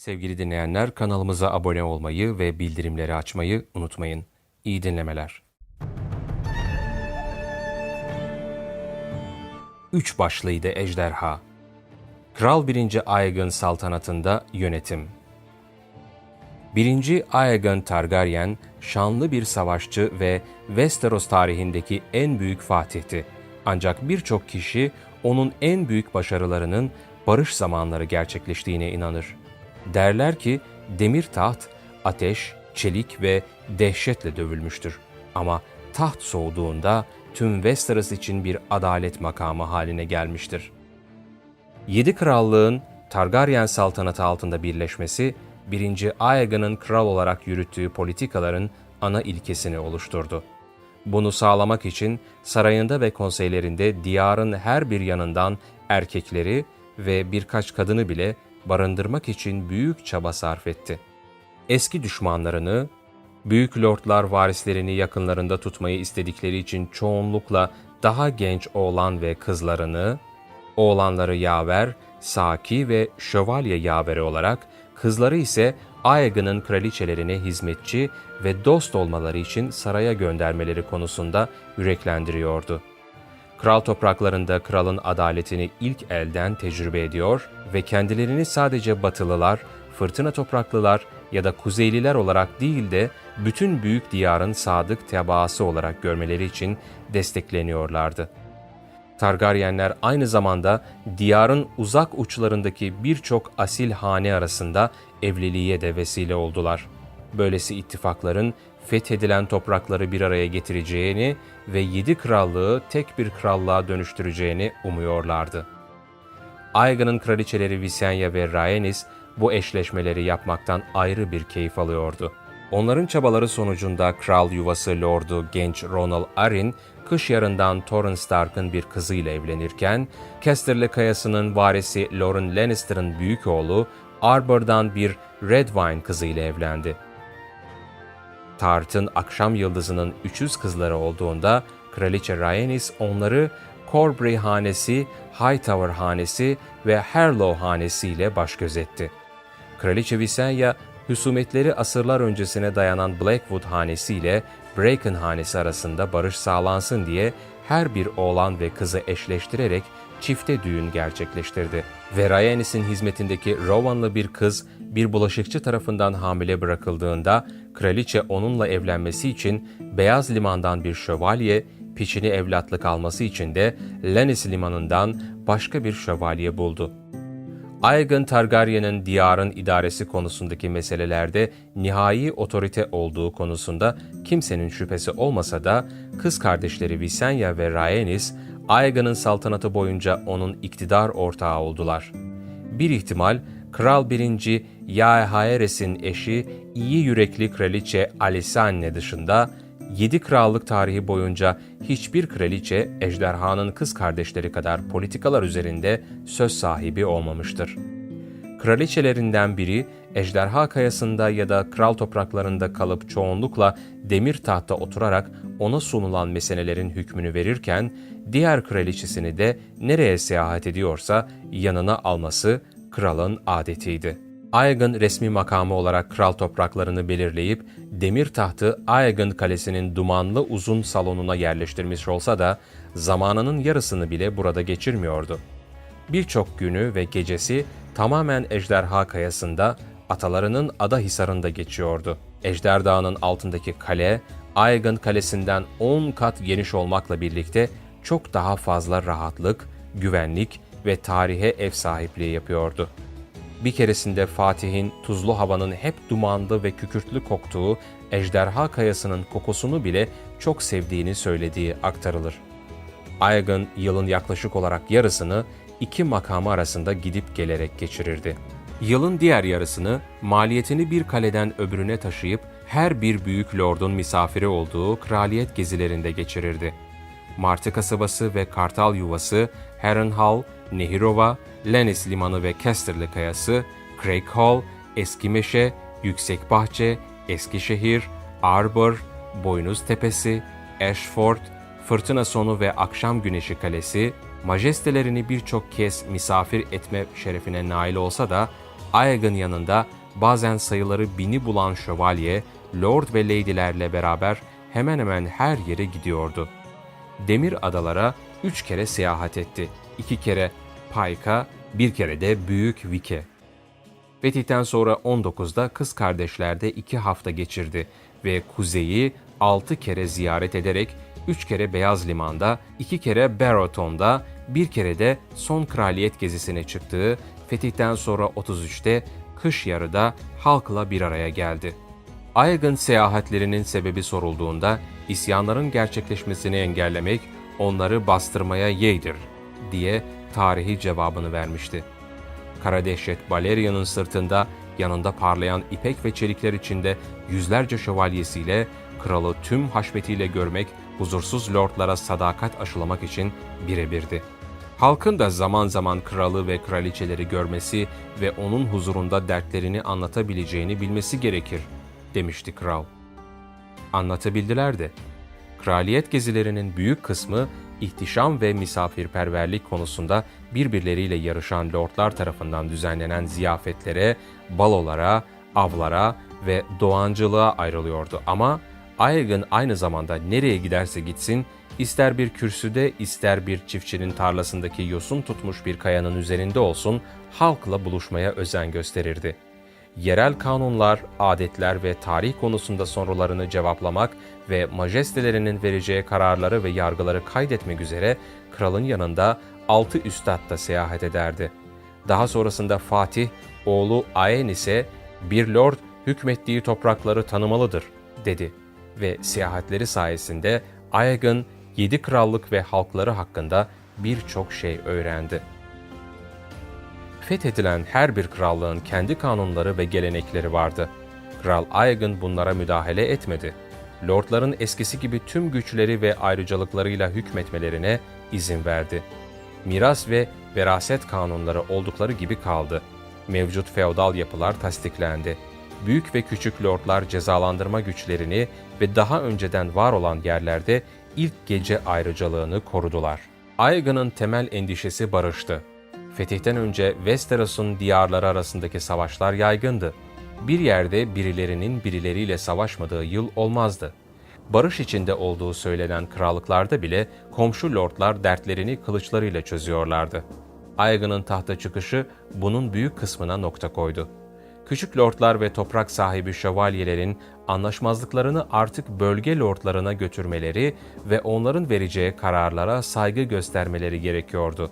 Sevgili dinleyenler kanalımıza abone olmayı ve bildirimleri açmayı unutmayın. İyi dinlemeler. Üç başlıydı ejderha. Kral 1. Aegon saltanatında yönetim. 1. Aegon Targaryen şanlı bir savaşçı ve Westeros tarihindeki en büyük fatihti. Ancak birçok kişi onun en büyük başarılarının barış zamanları gerçekleştiğine inanır. Derler ki demir taht ateş, çelik ve dehşetle dövülmüştür. Ama taht soğuduğunda tüm Westeros için bir adalet makamı haline gelmiştir. Yedi krallığın Targaryen saltanatı altında birleşmesi, 1. Aegon'un kral olarak yürüttüğü politikaların ana ilkesini oluşturdu. Bunu sağlamak için sarayında ve konseylerinde diyarın her bir yanından erkekleri ve birkaç kadını bile barındırmak için büyük çaba sarf etti. Eski düşmanlarını, büyük lordlar varislerini yakınlarında tutmayı istedikleri için çoğunlukla daha genç oğlan ve kızlarını, oğlanları yaver, saki ve şövalye yaveri olarak, kızları ise Aegon'un kraliçelerine hizmetçi ve dost olmaları için saraya göndermeleri konusunda yüreklendiriyordu. Kral topraklarında kralın adaletini ilk elden tecrübe ediyor ve kendilerini sadece batılılar, fırtına topraklılar ya da kuzeyliler olarak değil de bütün büyük diyarın sadık tebaası olarak görmeleri için destekleniyorlardı. Targaryenler aynı zamanda diyarın uzak uçlarındaki birçok asil hane arasında evliliğe de vesile oldular. Böylesi ittifakların fethedilen toprakları bir araya getireceğini ve yedi krallığı tek bir krallığa dönüştüreceğini umuyorlardı. Aegon'un kraliçeleri Visenya ve Rhaenys bu eşleşmeleri yapmaktan ayrı bir keyif alıyordu. Onların çabaları sonucunda kral yuvası lordu genç Ronald Arryn, kış yarından Torrhen Stark'ın bir kızıyla evlenirken, Casterly Kayası'nın varisi Lauren Lannister'ın büyük oğlu Arbor'dan bir Redwine kızıyla evlendi. Tart'ın akşam yıldızının 300 kızları olduğunda Kraliçe Rhaenys onları Corbray hanesi, Hightower hanesi ve Harlow hanesi ile baş gözetti. Kraliçe Visenya, husumetleri asırlar öncesine dayanan Blackwood hanesi ile Bracken hanesi arasında barış sağlansın diye her bir oğlan ve kızı eşleştirerek çifte düğün gerçekleştirdi. Ve Rhaenys'in hizmetindeki Rowan'lı bir kız bir bulaşıkçı tarafından hamile bırakıldığında kraliçe onunla evlenmesi için Beyaz Liman'dan bir şövalye, piçini evlatlık alması için de Lennis Limanı'ndan başka bir şövalye buldu. Aegon Targaryen'in diyarın idaresi konusundaki meselelerde nihai otorite olduğu konusunda kimsenin şüphesi olmasa da kız kardeşleri Visenya ve Rhaenys, Aegon'un saltanatı boyunca onun iktidar ortağı oldular. Bir ihtimal, Kral 1. Yaehaeres'in eşi iyi yürekli kraliçe Alysanne dışında, yedi krallık tarihi boyunca hiçbir kraliçe ejderhanın kız kardeşleri kadar politikalar üzerinde söz sahibi olmamıştır. Kraliçelerinden biri ejderha kayasında ya da kral topraklarında kalıp çoğunlukla demir tahta oturarak ona sunulan meselelerin hükmünü verirken, diğer kraliçesini de nereye seyahat ediyorsa yanına alması kralın adetiydi. Aegon resmi makamı olarak kral topraklarını belirleyip demir tahtı Aegon Kalesi'nin dumanlı uzun salonuna yerleştirmiş olsa da zamanının yarısını bile burada geçirmiyordu. Birçok günü ve gecesi tamamen Ejderha Kayası'nda atalarının ada hisarında geçiyordu. Ejder Dağı'nın altındaki kale, Aegon Kalesi'nden 10 kat geniş olmakla birlikte çok daha fazla rahatlık, güvenlik ve tarihe ev sahipliği yapıyordu. Bir keresinde Fatih'in tuzlu havanın hep dumanlı ve kükürtlü koktuğu Ejderha Kayası'nın kokusunu bile çok sevdiğini söylediği aktarılır. Aegon yılın yaklaşık olarak yarısını iki makamı arasında gidip gelerek geçirirdi. Yılın diğer yarısını maliyetini bir kaleden öbürüne taşıyıp her bir büyük lordun misafiri olduğu kraliyet gezilerinde geçirirdi. Martı kasabası ve Kartal yuvası, Harrenhal, Nehirova, Lennis limanı ve Casterly kayası, Craig Hall, Eski Meşe, Yüksek Bahçe, Eskişehir, Arbor, Boynuz Tepesi, Ashford, Fırtına Sonu ve Akşam Güneşi Kalesi, majestelerini birçok kez misafir etme şerefine nail olsa da Aegon yanında bazen sayıları bini bulan şövalye, lord ve lady'lerle beraber hemen hemen her yere gidiyordu. Demir Adalara üç kere seyahat etti. İki kere Pike'a, bir kere de Büyük Vike. Fetih'ten sonra 19'da kız kardeşlerde iki hafta geçirdi ve kuzeyi 6 kere ziyaret ederek 3 kere Beyaz Liman'da, 2 kere Barrowton'da, bir kere de son kraliyet gezisine çıktığı Fetih'ten sonra 33'te kış yarıda halkla bir araya geldi. Aegon seyahatlerinin sebebi sorulduğunda isyanların gerçekleşmesini engellemek, onları bastırmaya yeğdir diye tarihi cevabını vermişti. Kara Dehşet Baleria'nın sırtında yanında parlayan ipek ve çelikler içinde yüzlerce şövalyesiyle kralı tüm haşmetiyle görmek, huzursuz lordlara sadakat aşılamak için birebirdi. Halkın da zaman zaman kralı ve kraliçeleri görmesi ve onun huzurunda dertlerini anlatabileceğini bilmesi gerekir, demişti kral. Anlatabildiler de. Kraliyet gezilerinin büyük kısmı ihtişam ve misafirperverlik konusunda birbirleriyle yarışan lordlar tarafından düzenlenen ziyafetlere, balolara, avlara ve doğancılığa ayrılıyordu ama Aegon aynı zamanda nereye giderse gitsin, ister bir kürsüde ister bir çiftçinin tarlasındaki yosun tutmuş bir kayanın üzerinde olsun, halkla buluşmaya özen gösterirdi. Yerel kanunlar, adetler ve tarih konusunda sorularını cevaplamak ve majestelerinin vereceği kararları ve yargıları kaydetmek üzere kralın yanında altı üstad da seyahat ederdi. Daha sonrasında Fatih, oğlu Aenis'e bir lord hükmettiği toprakları tanımalıdır dedi ve seyahatleri sayesinde Aegon yedi krallık ve halkları hakkında birçok şey öğrendi. Fethedilen her bir krallığın kendi kanunları ve gelenekleri vardı. Kral Aegon bunlara müdahale etmedi. Lordların eskisi gibi tüm güçleri ve ayrıcalıklarıyla hükmetmelerine izin verdi. Miras ve veraset kanunları oldukları gibi kaldı. Mevcut feodal yapılar tasdiklendi büyük ve küçük lordlar cezalandırma güçlerini ve daha önceden var olan yerlerde ilk gece ayrıcalığını korudular. Aegon'un temel endişesi barıştı. Fetihten önce Westeros'un diyarları arasındaki savaşlar yaygındı. Bir yerde birilerinin birileriyle savaşmadığı yıl olmazdı. Barış içinde olduğu söylenen krallıklarda bile komşu lordlar dertlerini kılıçlarıyla çözüyorlardı. Aegon'un tahta çıkışı bunun büyük kısmına nokta koydu küçük lordlar ve toprak sahibi şövalyelerin anlaşmazlıklarını artık bölge lordlarına götürmeleri ve onların vereceği kararlara saygı göstermeleri gerekiyordu.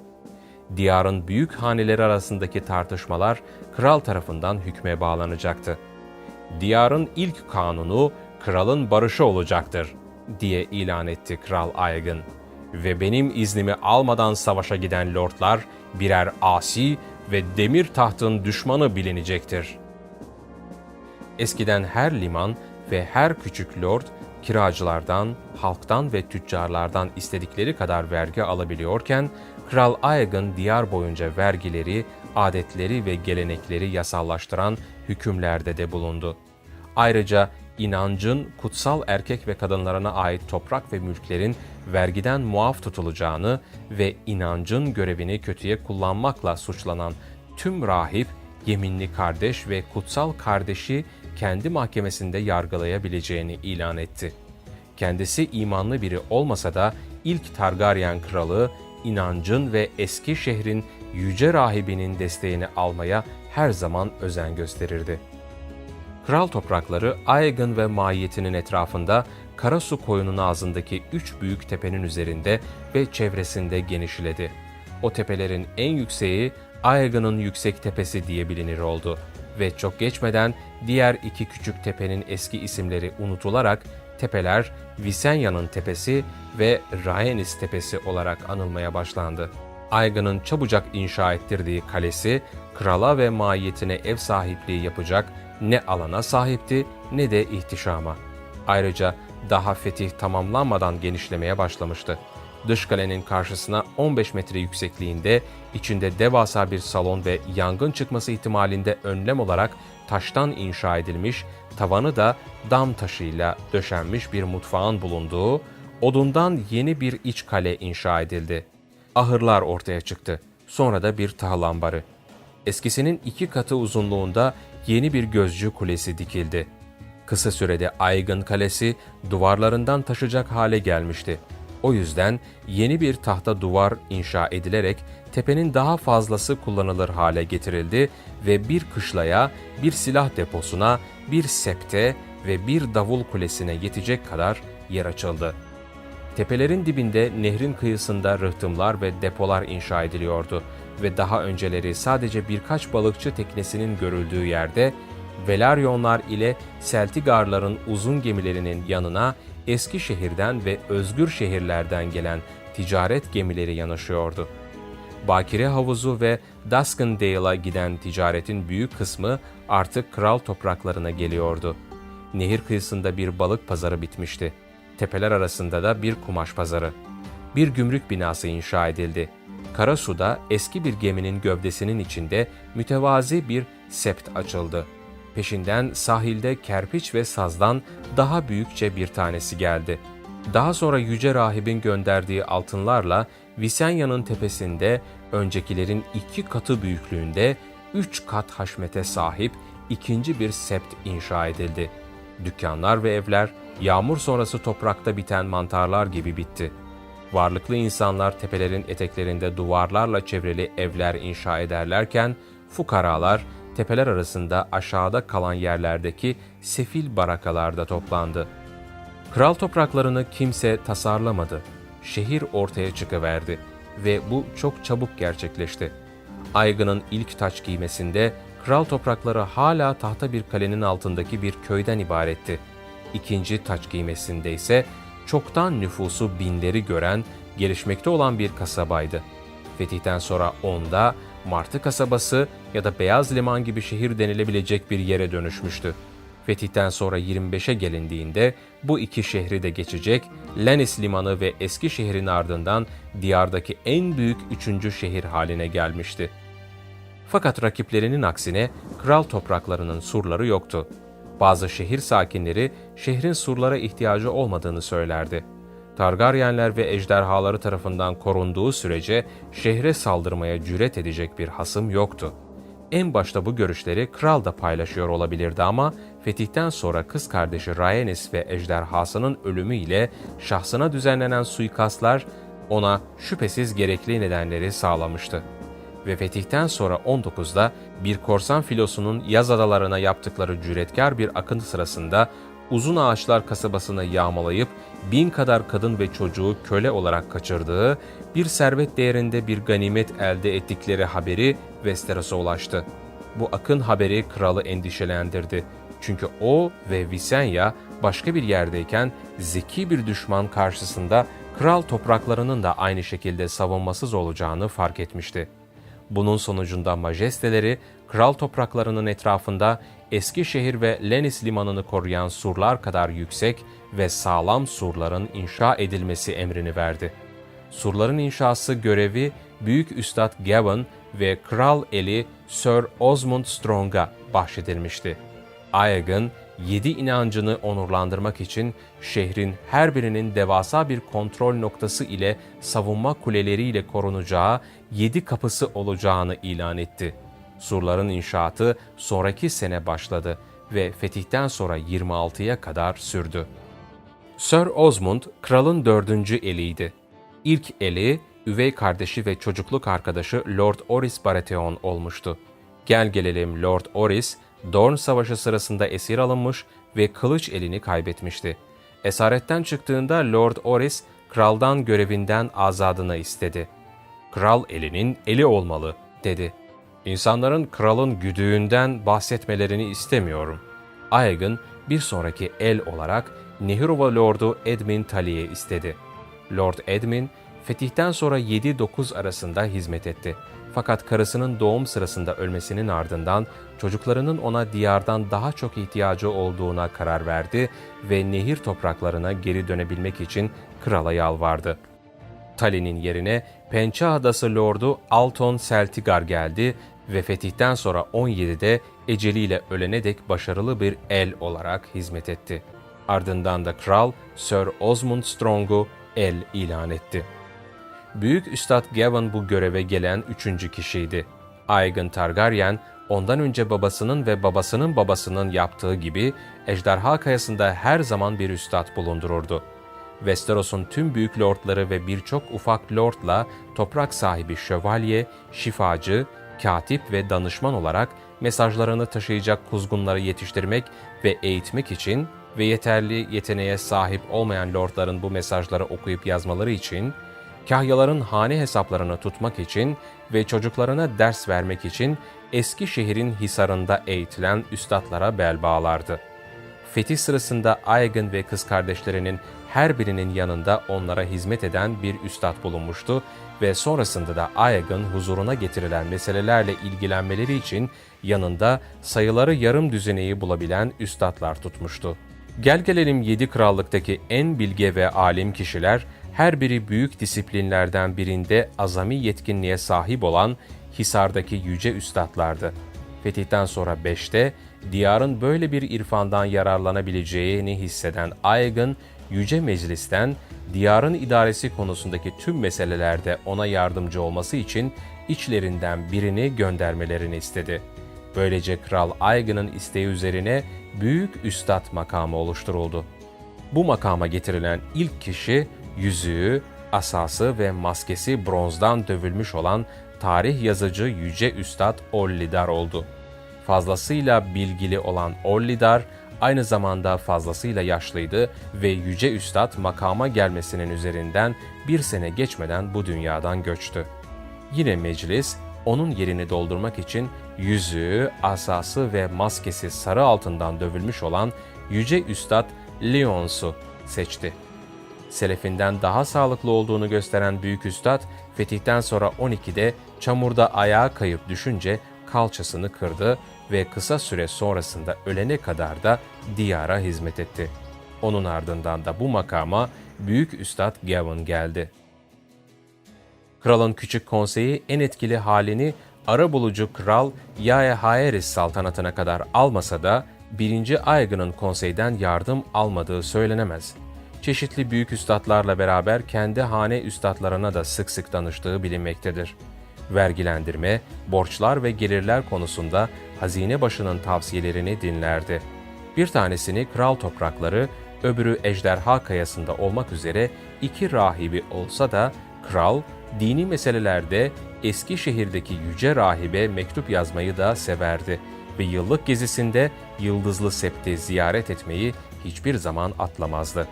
Diyarın büyük haneleri arasındaki tartışmalar kral tarafından hükme bağlanacaktı. Diyarın ilk kanunu kralın barışı olacaktır diye ilan etti Kral Aegon. Ve benim iznimi almadan savaşa giden lordlar birer asi ve demir tahtın düşmanı bilinecektir.'' Eskiden her liman ve her küçük lord kiracılardan, halktan ve tüccarlardan istedikleri kadar vergi alabiliyorken, Kral Aegon diyar boyunca vergileri, adetleri ve gelenekleri yasallaştıran hükümlerde de bulundu. Ayrıca inancın kutsal erkek ve kadınlarına ait toprak ve mülklerin vergiden muaf tutulacağını ve inancın görevini kötüye kullanmakla suçlanan tüm rahip, yeminli kardeş ve kutsal kardeşi kendi mahkemesinde yargılayabileceğini ilan etti. Kendisi imanlı biri olmasa da ilk Targaryen kralı inancın ve eski şehrin yüce rahibinin desteğini almaya her zaman özen gösterirdi. Kral toprakları Aegon ve mahiyetinin etrafında Karasu koyunun ağzındaki üç büyük tepenin üzerinde ve çevresinde genişledi. O tepelerin en yükseği Aegon'un yüksek tepesi diye bilinir oldu ve çok geçmeden diğer iki küçük tepenin eski isimleri unutularak tepeler Visenya'nın tepesi ve Rhaenys tepesi olarak anılmaya başlandı. Aegon'un çabucak inşa ettirdiği kalesi, krala ve mahiyetine ev sahipliği yapacak ne alana sahipti ne de ihtişama. Ayrıca daha fetih tamamlanmadan genişlemeye başlamıştı. Dış kalenin karşısına 15 metre yüksekliğinde, içinde devasa bir salon ve yangın çıkması ihtimalinde önlem olarak taştan inşa edilmiş, tavanı da dam taşıyla döşenmiş bir mutfağın bulunduğu, odundan yeni bir iç kale inşa edildi. Ahırlar ortaya çıktı. Sonra da bir tahıl ambarı. eskisinin iki katı uzunluğunda yeni bir gözcü kulesi dikildi. Kısa sürede Aygın Kalesi duvarlarından taşacak hale gelmişti. O yüzden yeni bir tahta duvar inşa edilerek tepenin daha fazlası kullanılır hale getirildi ve bir kışlaya, bir silah deposuna, bir septe ve bir davul kulesine yetecek kadar yer açıldı. Tepelerin dibinde nehrin kıyısında rıhtımlar ve depolar inşa ediliyordu ve daha önceleri sadece birkaç balıkçı teknesinin görüldüğü yerde Velaryonlar ile Seltigarların uzun gemilerinin yanına eski şehirden ve özgür şehirlerden gelen ticaret gemileri yanaşıyordu. Bakire Havuzu ve Duskendale'a giden ticaretin büyük kısmı artık kral topraklarına geliyordu. Nehir kıyısında bir balık pazarı bitmişti. Tepeler arasında da bir kumaş pazarı. Bir gümrük binası inşa edildi. Karasu'da eski bir geminin gövdesinin içinde mütevazi bir sept açıldı. Peşinden sahilde kerpiç ve sazdan daha büyükçe bir tanesi geldi. Daha sonra Yüce Rahibin gönderdiği altınlarla Visenya'nın tepesinde öncekilerin iki katı büyüklüğünde üç kat haşmete sahip ikinci bir sept inşa edildi. Dükkanlar ve evler yağmur sonrası toprakta biten mantarlar gibi bitti. Varlıklı insanlar tepelerin eteklerinde duvarlarla çevrili evler inşa ederlerken, fukaralar tepeler arasında aşağıda kalan yerlerdeki sefil barakalarda toplandı. Kral topraklarını kimse tasarlamadı. Şehir ortaya çıkıverdi ve bu çok çabuk gerçekleşti. Aygın'ın ilk taç giymesinde kral toprakları hala tahta bir kalenin altındaki bir köyden ibaretti. İkinci taç giymesinde ise çoktan nüfusu binleri gören, gelişmekte olan bir kasabaydı. Fetihten sonra onda Martı kasabası ya da Beyaz Liman gibi şehir denilebilecek bir yere dönüşmüştü. Fetihten sonra 25'e gelindiğinde bu iki şehri de geçecek, Lenis Limanı ve eski şehrin ardından diyardaki en büyük üçüncü şehir haline gelmişti. Fakat rakiplerinin aksine kral topraklarının surları yoktu. Bazı şehir sakinleri şehrin surlara ihtiyacı olmadığını söylerdi. Targaryenler ve ejderhaları tarafından korunduğu sürece şehre saldırmaya cüret edecek bir hasım yoktu. En başta bu görüşleri kral da paylaşıyor olabilirdi ama fetihten sonra kız kardeşi Rhaenys ve ejderhasının ölümüyle şahsına düzenlenen suikastlar ona şüphesiz gerekli nedenleri sağlamıştı. Ve fetihten sonra 19'da bir korsan filosunun yaz adalarına yaptıkları cüretkar bir akıntı sırasında Uzun Ağaçlar kasabasını yağmalayıp bin kadar kadın ve çocuğu köle olarak kaçırdığı, bir servet değerinde bir ganimet elde ettikleri haberi Westeros'a ulaştı. Bu akın haberi kralı endişelendirdi. Çünkü o ve Visenya başka bir yerdeyken zeki bir düşman karşısında kral topraklarının da aynı şekilde savunmasız olacağını fark etmişti. Bunun sonucunda majesteleri kral topraklarının etrafında eski şehir ve Lenis limanını koruyan surlar kadar yüksek ve sağlam surların inşa edilmesi emrini verdi. Surların inşası görevi Büyük Üstad Gavin ve Kral Eli Sir Osmond Strong'a bahşedilmişti. Aegon, yedi inancını onurlandırmak için şehrin her birinin devasa bir kontrol noktası ile savunma kuleleriyle korunacağı yedi kapısı olacağını ilan etti. Surların inşaatı sonraki sene başladı ve fetihten sonra 26'ya kadar sürdü. Sir Osmond, kralın dördüncü eliydi. İlk eli, üvey kardeşi ve çocukluk arkadaşı Lord Oris Baratheon olmuştu. Gel gelelim Lord Oris, Dorn Savaşı sırasında esir alınmış ve kılıç elini kaybetmişti. Esaretten çıktığında Lord Oris, kraldan görevinden azadını istedi. Kral elinin eli olmalı, dedi. İnsanların kralın güdüğünden bahsetmelerini istemiyorum. Aegon bir sonraki el olarak Nehirova Lordu Edmin Tully'e istedi. Lord Edmin, fetihten sonra 7-9 arasında hizmet etti. Fakat karısının doğum sırasında ölmesinin ardından çocuklarının ona diyardan daha çok ihtiyacı olduğuna karar verdi ve nehir topraklarına geri dönebilmek için krala yalvardı. Tully'nin yerine Pençe Adası Lordu Alton Seltigar geldi ve fetihten sonra 17'de eceliyle ölene dek başarılı bir el olarak hizmet etti. Ardından da kral Sir Osmond Strong'u el ilan etti. Büyük Üstad Gavin bu göreve gelen üçüncü kişiydi. Aegon Targaryen, ondan önce babasının ve babasının babasının yaptığı gibi Ejderha Kayası'nda her zaman bir üstad bulundururdu. Westeros'un tüm büyük lordları ve birçok ufak lordla toprak sahibi şövalye, şifacı, katip ve danışman olarak mesajlarını taşıyacak kuzgunları yetiştirmek ve eğitmek için ve yeterli yeteneğe sahip olmayan lordların bu mesajları okuyup yazmaları için, kahyaların hane hesaplarını tutmak için ve çocuklarına ders vermek için eski şehrin hisarında eğitilen üstadlara bel bağlardı. Fetih sırasında Aegon ve kız kardeşlerinin her birinin yanında onlara hizmet eden bir üstad bulunmuştu ve sonrasında da Aegon huzuruna getirilen meselelerle ilgilenmeleri için yanında sayıları yarım düzeneyi bulabilen üstadlar tutmuştu. Gel gelelim yedi krallıktaki en bilge ve alim kişiler, her biri büyük disiplinlerden birinde azami yetkinliğe sahip olan Hisar'daki yüce üstadlardı. Fetihten sonra 5'te diyarın böyle bir irfandan yararlanabileceğini hisseden Aegon, Yüce Meclis'ten diyarın idaresi konusundaki tüm meselelerde ona yardımcı olması için içlerinden birini göndermelerini istedi. Böylece Kral Aegon'un isteği üzerine büyük üstad makamı oluşturuldu. Bu makama getirilen ilk kişi yüzüğü, asası ve maskesi bronzdan dövülmüş olan tarih yazıcı Yüce Üstad Ollidar oldu. Fazlasıyla bilgili olan Ollidar, aynı zamanda fazlasıyla yaşlıydı ve Yüce Üstad makama gelmesinin üzerinden bir sene geçmeden bu dünyadan göçtü. Yine meclis, onun yerini doldurmak için yüzüğü, asası ve maskesi sarı altından dövülmüş olan Yüce Üstad Leons'u seçti. Selefinden daha sağlıklı olduğunu gösteren Büyük Üstad, fetihten sonra 12'de çamurda ayağa kayıp düşünce kalçasını kırdı ve kısa süre sonrasında ölene kadar da diyara hizmet etti. Onun ardından da bu makama Büyük Üstad Gavin geldi. Kralın küçük konseyi en etkili halini arabulucu kral Yaehaeris saltanatına kadar almasa da 1. Aegon'un konseyden yardım almadığı söylenemez. Çeşitli büyük üstadlarla beraber kendi hane üstadlarına da sık sık danıştığı bilinmektedir. Vergilendirme, borçlar ve gelirler konusunda hazine başının tavsiyelerini dinlerdi. Bir tanesini kral toprakları, öbürü ejderha kayasında olmak üzere iki rahibi olsa da kral dini meselelerde eski şehirdeki yüce rahibe mektup yazmayı da severdi ve yıllık gezisinde Yıldızlı Sept'i ziyaret etmeyi hiçbir zaman atlamazdı.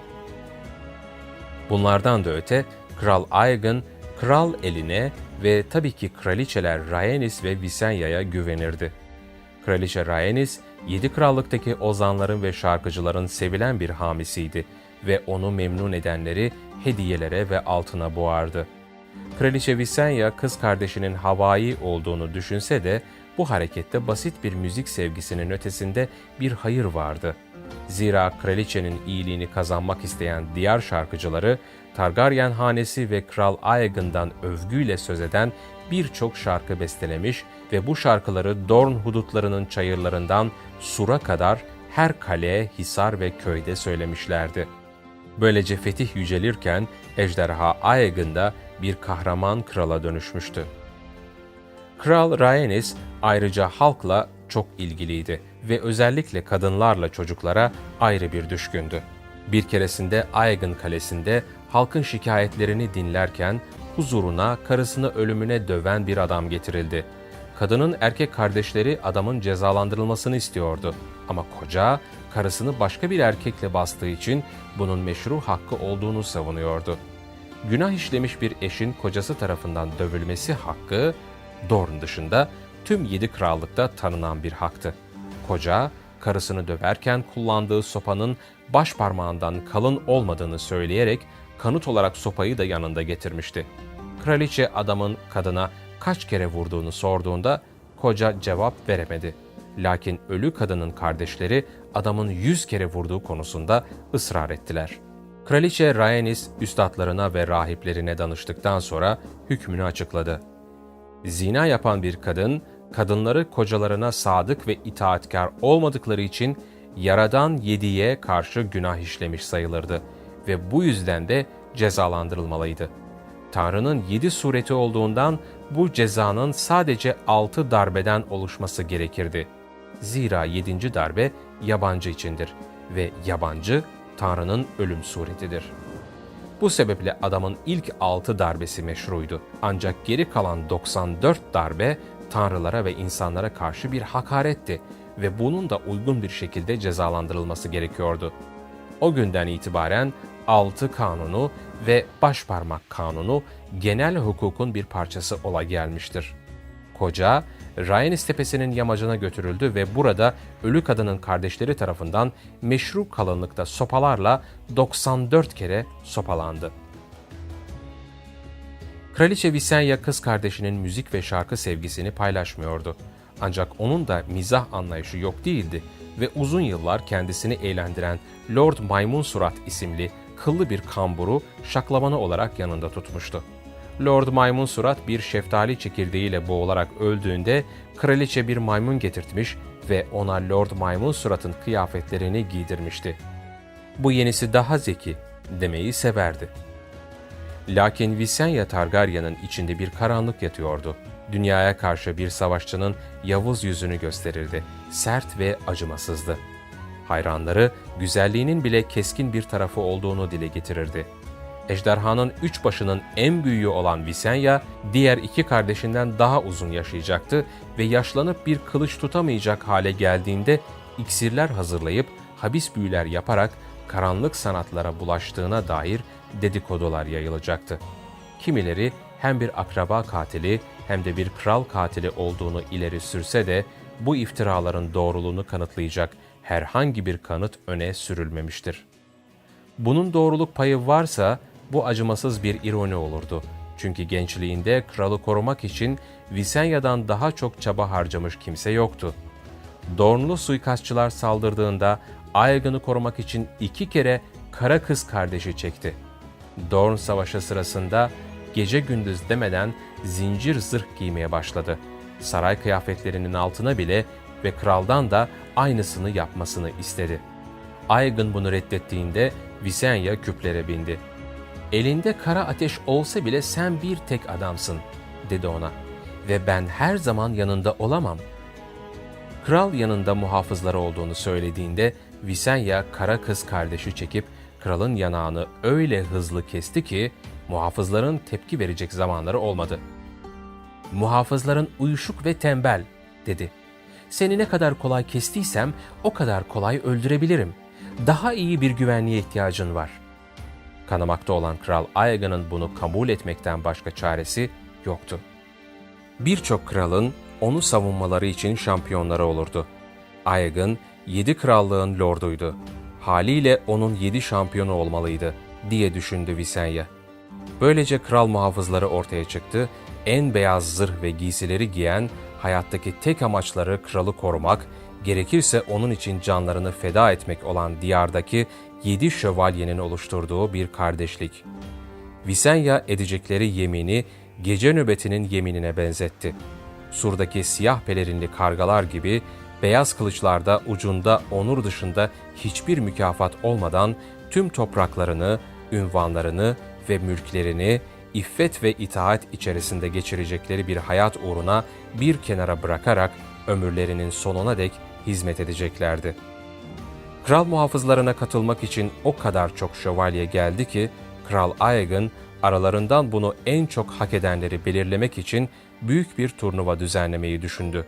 Bunlardan da öte Kral Aegon, kral eline ve tabii ki kraliçeler Rhaenys ve Visenya'ya güvenirdi. Kraliçe Rhaenys, yedi krallıktaki ozanların ve şarkıcıların sevilen bir hamisiydi ve onu memnun edenleri hediyelere ve altına boğardı. Kraliçe Visenya kız kardeşinin havai olduğunu düşünse de bu harekette basit bir müzik sevgisinin ötesinde bir hayır vardı. Zira kraliçenin iyiliğini kazanmak isteyen diğer şarkıcıları Targaryen hanesi ve Kral Aegon'dan övgüyle söz eden birçok şarkı bestelemiş ve bu şarkıları Dorn hudutlarının çayırlarından Sur'a kadar her kale, hisar ve köyde söylemişlerdi. Böylece fetih yücelirken ejderha Aegon da bir kahraman krala dönüşmüştü. Kral Rhaenys ayrıca halkla çok ilgiliydi ve özellikle kadınlarla çocuklara ayrı bir düşkündü. Bir keresinde Aegon Kalesi'nde halkın şikayetlerini dinlerken huzuruna karısını ölümüne döven bir adam getirildi. Kadının erkek kardeşleri adamın cezalandırılmasını istiyordu ama koca karısını başka bir erkekle bastığı için bunun meşru hakkı olduğunu savunuyordu. Günah işlemiş bir eşin kocası tarafından dövülmesi hakkı Dorn dışında tüm yedi krallıkta tanınan bir haktı. Koca, karısını döverken kullandığı sopanın baş parmağından kalın olmadığını söyleyerek kanıt olarak sopayı da yanında getirmişti. Kraliçe adamın kadına kaç kere vurduğunu sorduğunda koca cevap veremedi. Lakin ölü kadının kardeşleri adamın yüz kere vurduğu konusunda ısrar ettiler. Kraliçe Rhaenys üstadlarına ve rahiplerine danıştıktan sonra hükmünü açıkladı. Zina yapan bir kadın, kadınları kocalarına sadık ve itaatkar olmadıkları için yaradan yediye karşı günah işlemiş sayılırdı ve bu yüzden de cezalandırılmalıydı. Tanrı'nın yedi sureti olduğundan bu cezanın sadece 6 darbeden oluşması gerekirdi. Zira 7. darbe yabancı içindir ve yabancı Tanrı'nın ölüm suretidir. Bu sebeple adamın ilk 6 darbesi meşruydu. Ancak geri kalan 94 darbe tanrılara ve insanlara karşı bir hakaretti ve bunun da uygun bir şekilde cezalandırılması gerekiyordu. O günden itibaren altı kanunu ve başparmak kanunu genel hukukun bir parçası ola gelmiştir. Koca, Ryanis Tepesi'nin yamacına götürüldü ve burada ölü kadının kardeşleri tarafından meşru kalınlıkta sopalarla 94 kere sopalandı. Kraliçe Visenya kız kardeşinin müzik ve şarkı sevgisini paylaşmıyordu. Ancak onun da mizah anlayışı yok değildi ve uzun yıllar kendisini eğlendiren Lord Maymun Surat isimli kıllı bir kamburu şaklamanı olarak yanında tutmuştu. Lord Maymun Surat bir şeftali çekirdeğiyle boğularak öldüğünde kraliçe bir maymun getirtmiş ve ona Lord Maymun Surat'ın kıyafetlerini giydirmişti. Bu yenisi daha zeki demeyi severdi. Lakin Visenya Targaryen'ın içinde bir karanlık yatıyordu. Dünyaya karşı bir savaşçının Yavuz yüzünü gösterirdi. Sert ve acımasızdı. Hayranları güzelliğinin bile keskin bir tarafı olduğunu dile getirirdi. Ejderhanın üç başının en büyüğü olan Visenya, diğer iki kardeşinden daha uzun yaşayacaktı ve yaşlanıp bir kılıç tutamayacak hale geldiğinde iksirler hazırlayıp habis büyüler yaparak karanlık sanatlara bulaştığına dair dedikodular yayılacaktı. Kimileri hem bir akraba katili hem de bir kral katili olduğunu ileri sürse de bu iftiraların doğruluğunu kanıtlayacak herhangi bir kanıt öne sürülmemiştir. Bunun doğruluk payı varsa bu acımasız bir ironi olurdu. Çünkü gençliğinde kralı korumak için Visenya'dan daha çok çaba harcamış kimse yoktu. Dornlu suikastçılar saldırdığında Aegon'u korumak için iki kere kara kız kardeşi çekti. Dorn Savaşı sırasında gece gündüz demeden zincir zırh giymeye başladı. Saray kıyafetlerinin altına bile ve kraldan da aynısını yapmasını istedi. Aegon bunu reddettiğinde Visenya küplere bindi. Elinde kara ateş olsa bile sen bir tek adamsın, dedi ona. Ve ben her zaman yanında olamam. Kral yanında muhafızları olduğunu söylediğinde Visenya kara kız kardeşi çekip kralın yanağını öyle hızlı kesti ki muhafızların tepki verecek zamanları olmadı. Muhafızların uyuşuk ve tembel, dedi. Seni ne kadar kolay kestiysem o kadar kolay öldürebilirim. Daha iyi bir güvenliğe ihtiyacın var. Kanamakta olan Kral Aegon'un bunu kabul etmekten başka çaresi yoktu. Birçok kralın onu savunmaları için şampiyonları olurdu. Aegon, yedi krallığın lorduydu. Haliyle onun yedi şampiyonu olmalıydı, diye düşündü Visenya. Böylece kral muhafızları ortaya çıktı, en beyaz zırh ve giysileri giyen, hayattaki tek amaçları kralı korumak, gerekirse onun için canlarını feda etmek olan diyardaki yedi şövalyenin oluşturduğu bir kardeşlik. Visenya edecekleri yemini gece nöbetinin yeminine benzetti. Surdaki siyah pelerinli kargalar gibi beyaz kılıçlarda ucunda onur dışında hiçbir mükafat olmadan tüm topraklarını, ünvanlarını ve mülklerini iffet ve itaat içerisinde geçirecekleri bir hayat uğruna bir kenara bırakarak ömürlerinin sonuna dek hizmet edeceklerdi. Kral muhafızlarına katılmak için o kadar çok şövalye geldi ki Kral Aegon aralarından bunu en çok hak edenleri belirlemek için büyük bir turnuva düzenlemeyi düşündü.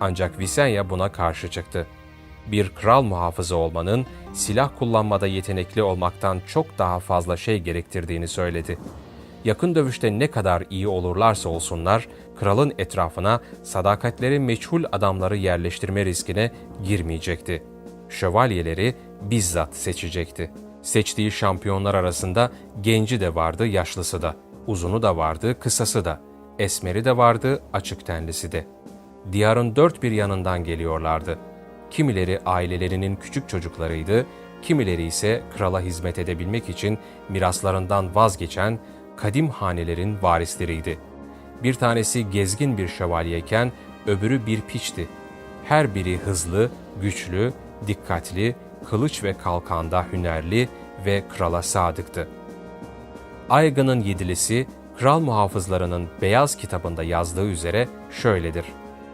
Ancak Visenya buna karşı çıktı. Bir kral muhafızı olmanın silah kullanmada yetenekli olmaktan çok daha fazla şey gerektirdiğini söyledi. Yakın dövüşte ne kadar iyi olurlarsa olsunlar, kralın etrafına sadakatleri meçhul adamları yerleştirme riskine girmeyecekti. Şövalyeleri bizzat seçecekti. Seçtiği şampiyonlar arasında genci de vardı, yaşlısı da. Uzunu da vardı, kısası da. Esmeri de vardı, açık tenlisi de. Diyarın dört bir yanından geliyorlardı. Kimileri ailelerinin küçük çocuklarıydı, kimileri ise krala hizmet edebilmek için miraslarından vazgeçen kadim hanelerin varisleriydi. Bir tanesi gezgin bir şövalyeyken öbürü bir piçti. Her biri hızlı, güçlü, dikkatli, kılıç ve kalkanda hünerli ve krala sadıktı. Aygın'ın yedilisi kral muhafızlarının beyaz kitabında yazdığı üzere şöyledir.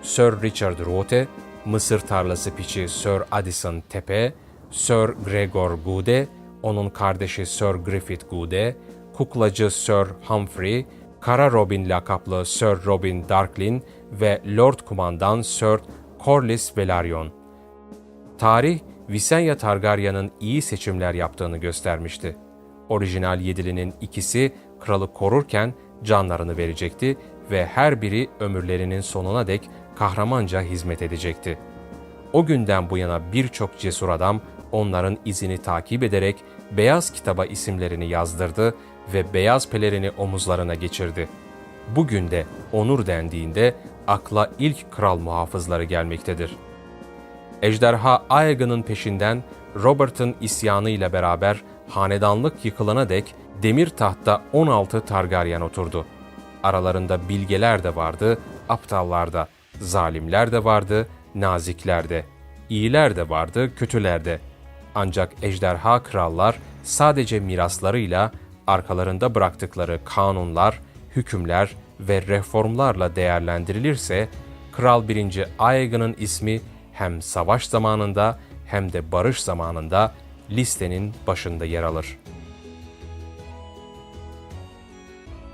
Sir Richard Rothe, Mısır tarlası piçi Sir Addison Tepe, Sir Gregor Gude, onun kardeşi Sir Griffith Gude, kuklacı Sir Humphrey, Kara Robin lakaplı Sir Robin Darklin ve Lord Kumandan Sir Corlys Velaryon. Tarih, Visenya Targaryen'ın iyi seçimler yaptığını göstermişti. Orijinal yedilinin ikisi kralı korurken canlarını verecekti ve her biri ömürlerinin sonuna dek kahramanca hizmet edecekti. O günden bu yana birçok cesur adam onların izini takip ederek Beyaz Kitaba isimlerini yazdırdı ve beyaz pelerini omuzlarına geçirdi. Bugün de onur dendiğinde akla ilk kral muhafızları gelmektedir. Ejderha Aegon'un peşinden Robert'ın isyanı ile beraber hanedanlık yıkılana dek demir tahtta 16 Targaryen oturdu. Aralarında bilgeler de vardı, aptallar da, zalimler de vardı, nazikler de, iyiler de vardı, kötüler de. Ancak ejderha krallar sadece miraslarıyla arkalarında bıraktıkları kanunlar, hükümler ve reformlarla değerlendirilirse, Kral 1. Aegon'un ismi hem savaş zamanında hem de barış zamanında listenin başında yer alır.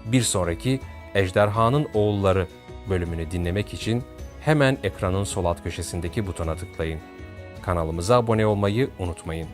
Bir sonraki Ejderhanın Oğulları bölümünü dinlemek için hemen ekranın sol alt köşesindeki butona tıklayın. Kanalımıza abone olmayı unutmayın.